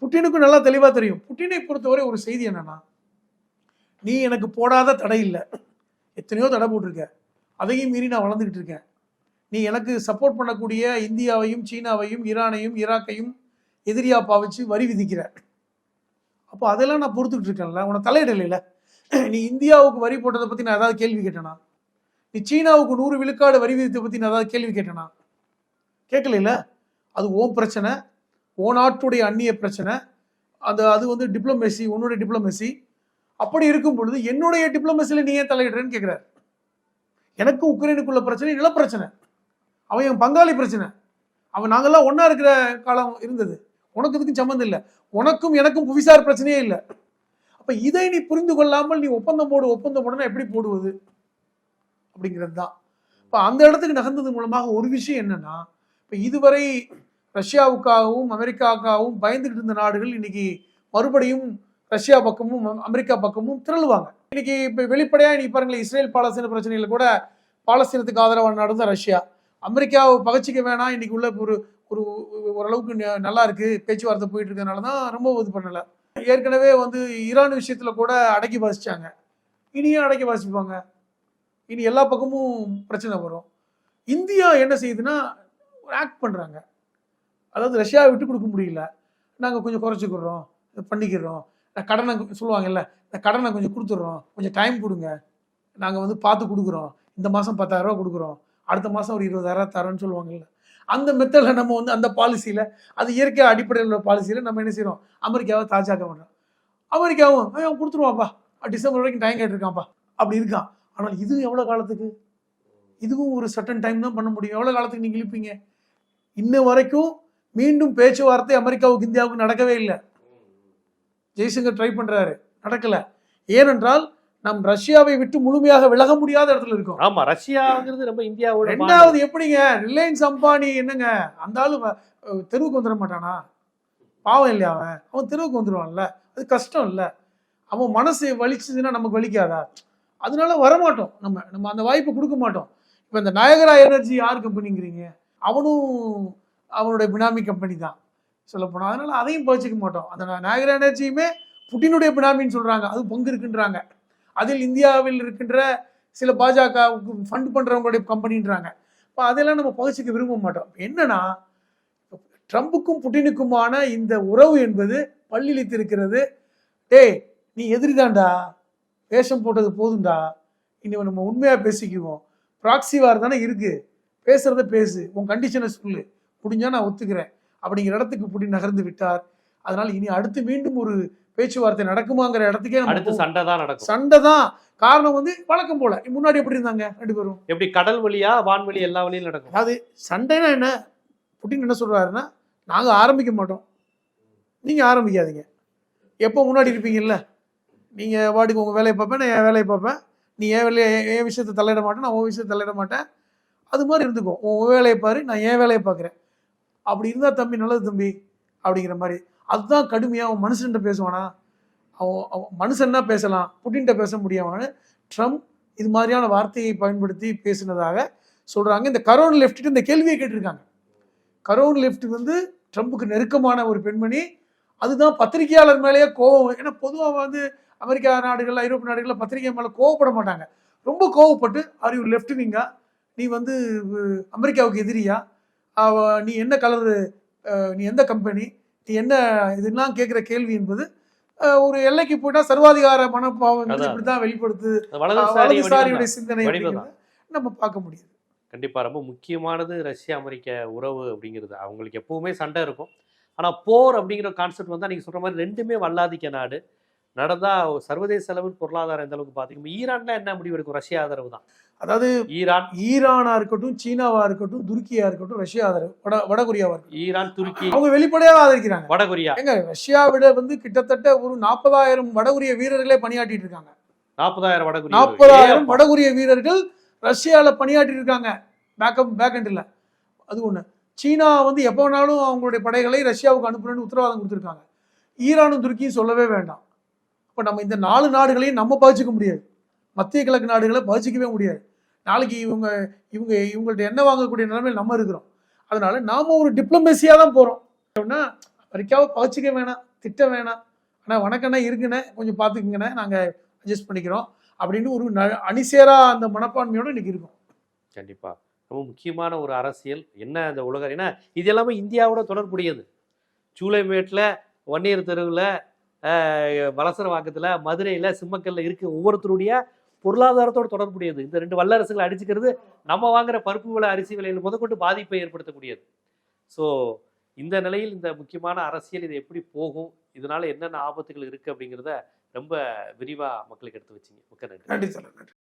புட்டினுக்கும் நல்லா தெளிவாக தெரியும். புட்டினை பொறுத்தவரை ஒரு செய்தி என்னன்னா நீ எனக்கு போடாத தடை இல்லை. எத்தனையோ தடை போட்டிருக்க. அதையும் மீறி நான் வளர்ந்துக்கிட்டு இருக்கேன். நீ எனக்கு சப்போர்ட் பண்ணக்கூடிய இந்தியாவையும் சீனாவையும் ஈரானையும் ஈராக்கையும் எதிரியா பாவிச்சு வரி விதிக்கிற. அப்போ அதெல்லாம் நான் பொறுத்துக்கிட்டு இருக்கேன்ல உன தலையிடலைல நீ இந்தியாவுக்கு வரி போட்டதை பற்றி நான் ஏதாவது கேள்வி கேட்டேனா? நீ சீனாவுக்கு நூறு விழுக்காடு வரி விதித்தை பற்றி நான் ஏதாவது கேள்வி கேட்டேனா? கேட்கலையில? அது ஓன் பிரச்சனை ஓ நாட்டுடைய அந்நிய பிரச்சனை. அந்த அது வந்து டிப்ளமேசி உன்னுடைய டிப்ளமேசி அப்படி இருக்கும் பொழுது என்னுடைய டிப்ளமேசியில் நீ ஏன் தலையிடுறேன்னு கேட்குறாரு. எனக்கு உக்ரைனுக்குள்ள பிரச்சனை நிலப்பிரச்சனை அவன் என் பங்காளி பிரச்சனை. அவன் நாங்கள்லாம் ஒன்றா இருக்கிற காலம் இருந்தது. உனக்கு இதுக்கும் சம்மந்தம் இல்லை. உனக்கும் எனக்கும் புவிசார் பிரச்சனையே இல்லை. அப்போ இதை நீ புரிந்து கொள்ளாமல் நீ ஒப்பந்தம் போடு ஒப்பந்தம் போடுனா எப்படி போடுவது? அப்படிங்கிறது தான். இப்போ அந்த இடத்துக்கு நகர்ந்தது மூலமாக ஒரு விஷயம் என்னன்னா இப்போ இதுவரை ரஷ்யாவுக்காகவும் அமெரிக்காவுக்காகவும் பயந்துகிட்டு இருந்த நாடுகள் இன்னைக்கு மறுபடியும் ரஷ்யா பக்கமும் அமெரிக்கா பக்கமும் திரளுவாங்க. இன்னைக்கு இப்போ வெளிப்படையாக நீ பாருங்களேன் இஸ்ரேல் பாலஸ்தீன பிரச்சனையில் கூட பாலஸ்தீனத்துக்கு ஆதரவான நாடு தான் ரஷ்யா. அமெரிக்காவை பகச்சிக்க வேணாம். இன்னைக்கு உள்ள ஒரு ஒரு ஓரளவுக்கு நல்லா இருக்கு பேச்சுவார்த்தை போயிட்டு இருக்கிறதுனால தான் ரொம்ப இது பண்ணல. ஏற்கனவே வந்து ஈரான் விஷயத்துல கூட அடக்கி வாசிச்சாங்க. இனியும் அடக்கி வாசிப்பாங்க. இனி எல்லா பக்கமும் பிரச்சனை வரும். இந்தியா என்ன செய்யுதுன்னா ஆக்ட் பண்றாங்க. அதாவது ரஷ்யாவை விட்டு கொடுக்க முடியல. நாங்கள் கொஞ்சம் குறைச்சிக்கிறோம். பண்ணிக்கிறோம். கடனை சொல்லுவாங்கல்ல இந்த கடனை கொஞ்சம் கொடுத்துட்றோம் கொஞ்சம் டைம் கொடுங்க. நாங்கள் வந்து பார்த்து கொடுக்குறோம். இந்த மாதம் பத்தாயிரரூவா கொடுக்குறோம். அடுத்த மாதம் ஒரு இருபதாயிரம் தரேன்னு சொல்லுவாங்கல்ல. அந்த மெத்தடில் நம்ம வந்து அந்த பாலிசியில் அது இயற்கை அடிப்படையில் உள்ள பாலிசியில் நம்ம என்ன செய்கிறோம் அமெரிக்காவை தாஜாக்க பண்ணுறோம் அமெரிக்காவும் அவன் கொடுத்துருவான்ப்பா. டிசம்பர் வரைக்கும் டைம் கேட்டிருக்கான்ப்பா. அப்படி இருக்கான். ஆனால் இது எவ்வளோ காலத்துக்கு? இதுவும் ஒரு சட்டன் டைம் தான் பண்ண முடியும். எவ்வளோ காலத்துக்கு நீங்கள் இழுப்பீங்க? இன்ன வரைக்கும் மீண்டும் பேச்சுவார்த்தை அமெரிக்காவுக்கு இந்தியாவுக்கு நடக்கவே இல்லை. ஜெய்சங்கர் ட்ரை பண்ணுறாரு நடக்கலை. ஏனென்றால் நம் ரஷ்யாவை விட்டு முழுமையாக விலக முடியாத இடத்துல இருக்கோம். ஆமா ரஷ்யாங்கிறது நம்ம இந்தியாவோட ரெண்டாவது எப்படிங்க? ரிலையன்ஸ் அம்பானி என்னங்க? அந்த ஆளு தெருவுக்கு வந்துட மாட்டானா? பாவம் இல்லையா அவன்? அவன் தெருவுக்கு வந்துடுவான்ல அது கஷ்டம் இல்லை. அவன் மனசு வலிச்சதுன்னா நமக்கு வலிக்காதா? அதனால வரமாட்டோம். நம்ம நம்ம அந்த வாய்ப்பு கொடுக்க மாட்டோம். இப்போ இந்த நயகரா எனர்ஜி யார் கம்பெனிங்கிறீங்க? அவனும் அவனுடைய பினாமி கம்பெனி தான். சொல்ல போனால் அதனால அதையும் பகிச்சிக்க மாட்டோம். அந்த நயகரா எனர்ஜியுமே புட்டினுடைய பினாமின்னு சொல்றாங்க. அது பங்கு இருக்குன்றாங்க. அதில் இந்தியாவில் இருக்கின்ற சில பாஜகவுக்கு ஃபண்ட் பண்ணுறவங்களுடைய கம்பெனின்றாங்க இப்போ அதெல்லாம் நம்ம பகிர்ச்சிக்க விரும்ப மாட்டோம். என்னன்னா ட்ரம்புக்கும் புட்டினுக்குமான இந்த உறவு என்பது பள்ளிழித்திருக்கிறது டே நீ எதிரிதான்டா. வேஷம் போட்டது போதும்டா. இனி நம்ம உண்மையாக பேசிக்குவோம். ப்ராக்சி வார் தானே இருக்குது பேசுகிறத பேசு. உன் கண்டிஷனை சொல்லு. முடிஞ்சால் நான் ஒத்துக்கிறேன். அப்படிங்கிற இடத்துக்கு புட்டின் நகர்ந்து விட்டார். அதனால இனி அடுத்து மீண்டும் ஒரு பேச்சுவார்த்தை நடக்குமாங்கிற இடத்துக்கே அடுத்து. சண்டை தான் நடக்கும். சண்டை தான் காரணம் வந்து வழக்கம் போல. முன்னாடி எப்படி இருந்தாங்க ரெண்டு பேரும்? எப்படி கடல் வழியா வான்வழி எல்லா வழியும் நடக்கும். அதாவது சண்டைனா என்ன? புட்டின் என்ன சொல்றாருன்னா நாங்க ஆரம்பிக்க மாட்டோம். நீங்க ஆரம்பிக்காதீங்க. எப்போ முன்னாடி இருப்பீங்கல்ல? நீங்க வாடிக்கு உங்க வேலையை பார்ப்பேன் நான் என் வேலையை பார்ப்பேன். நீ என் வேலையை என் விஷயத்தை தலையிட மாட்டேன் நான் உன் விஷயத்தை தலையிட மாட்டேன். அது மாதிரி இருந்துக்கோ. உன் வேலையை பாரு நான் என் வேலையை பார்க்குறேன். அப்படி இருந்தா தம்பி நல்லது தம்பி அப்படிங்கிற மாதிரி. அதுதான் கடுமையாக அவன் மனுஷன்கிட்ட பேசுவானா? அவன் அவன் மனுஷன்னா பேசலாம்? புட்டின்கிட்ட பேச முடியாமான்னு ட்ரம்ப் இது மாதிரியான வார்த்தையை பயன்படுத்தி பேசினதாக சொல்கிறாங்க இந்த கரோன் லெஃப்ட்டு இந்த கேள்வியை கேட்டிருக்காங்க. கரோன் லெஃப்ட் வந்து ட்ரம்புக்கு நெருக்கமான ஒரு பெண்மணி. அதுதான் பத்திரிகையாளர் மேலேயே கோவம். ஏன்னா பொதுவாக வந்து அமெரிக்கா நாடுகள் ஐரோப்பிய நாடுகளில் பத்திரிகை மேலே கோவப்பட மாட்டாங்க. ரொம்ப கோவப்பட்டு ஆர் யூ லெஃப்ட் விங்கா நீ வந்து அமெரிக்காவுக்கு எதிரியா? அவ நீ என்ன கலரு நீ எந்த கம்பெனி என்ன இதெல்லாம் கேட்குற கேள்வி என்பது ஒரு எல்லைக்கு போயிட்டா சர்வாதிகார மனப்பாவம் என்பது அதான். இப்படி தான் வெளிப்படுத்து வலதுசாரியுடைய. சிந்தனை நம்ம பார்க்க முடியுது. கண்டிப்பா ரொம்ப முக்கியமானது ரஷ்யா அமெரிக்க உறவு அப்படிங்கிறது. அவங்களுக்கு எப்பவுமே சண்டை இருக்கும். ஆனா போர் அப்படிங்கிற கான்செப்ட் வந்தா நீங்க சொல்ற மாதிரி ரெண்டுமே வல்லாதிக்க நாடு. நடந்தா சர்வதேச அளவில் பொருளாதாரம் எந்த அளவுக்கு பாத்தீங்க ஈரான்ல என்ன முடிவு இருக்கும் ரஷ்யா ஆதரவு தான். அதாவது ஈரான். ஈரானா இருக்கட்டும் சீனாவா இருக்கட்டும் துருக்கியா இருக்கட்டும் ரஷ்யா ஆதரவு வட வடகொரியாவா இருக்கட்டும். ஈரான் துருக்கி. அவங்க வெளிப்படையாக ஆதரிக்கிறாங்க. வடகொரியா. ஏங்க ரஷ்யா விட வந்து கிட்டத்தட்ட ஒரு நாற்பதாயிரம் வடகொரிய வீரர்களே பணியாற்றிட்டு இருக்காங்க. நாற்பதாயிரம் வடகொரியா. நாற்பதாயிரம் வடகொரிய வீரர்கள் ரஷ்யால பணியாற்றிட்டு இருக்காங்க. பேக்கப் பேக்கெண்டில் அது ஒண்ணு. சீனா வந்து எப்போ வேணாலும் அவங்களுடைய படைகளை ரஷ்யாவுக்கு அனுப்புறேன்னு உத்தரவாதம் கொடுத்துருக்காங்க. ஈரானும் துருக்கியும் சொல்லவே வேண்டாம். அப்போ நம்ம இந்த நாலு நாடுகளையும் நம்ம பாதிச்சுக்க முடியாது. மத்திய கிழக்கு நாடுகளை பாதிச்சிக்கவே முடியாது. நாளைக்கு இவங்க இவங்க இவங்கள்ட்ட என்ன வாங்கக்கூடிய நிலைமையில் நம்ம இருக்கிறோம். அதனால நாம ஒரு டிப்ளமேசியாக தான் போகிறோம் அப்படின்னா அமெரிக்காவை பகச்சிக்க வேணாம் திட்ட வேணாம். ஆனால் வணக்கண்ணா இருக்குண்ணே கொஞ்சம் பார்த்துக்குங்கண்ணே நாங்கள் அட்ஜஸ்ட் பண்ணிக்கிறோம். அப்படின்னு ஒரு ந- அணிசேரா அந்த மனப்பான்மையோடு இன்னைக்கு இருக்கும். கண்டிப்பாக ரொம்ப முக்கியமான ஒரு அரசியல். என்ன இந்த உலக ஏன்னா இது எல்லாமே இந்தியாவோட தொடர்புடையது. சூளைமேட்டில் வன்னியர் தெருவில் வலசரவாக்கத்தில் மதுரையில் சிம்மக்கல்ல இருக்கு ஒவ்வொருத்தருடைய பொருளாதாரத்தோட தொடர்புடையது. இந்த ரெண்டு வல்லரசுகளை அடிச்சுக்கிறது நம்ம வாங்குற பருப்பு விலை அரிசி விலையில் முதற்கொண்டு பாதிப்பை ஏற்படுத்தக்கூடியது. ஸோ இந்த நிலையில் இந்த முக்கியமான அரசியல் இது எப்படி போகும்? இதனால என்னென்ன ஆபத்துகள் இருக்குது அப்படிங்கிறத ரொம்ப விரிவாக மக்களுக்கு எடுத்து வச்சிங்க. மிக்க நன்றி. நன்றி சார் நன்றி.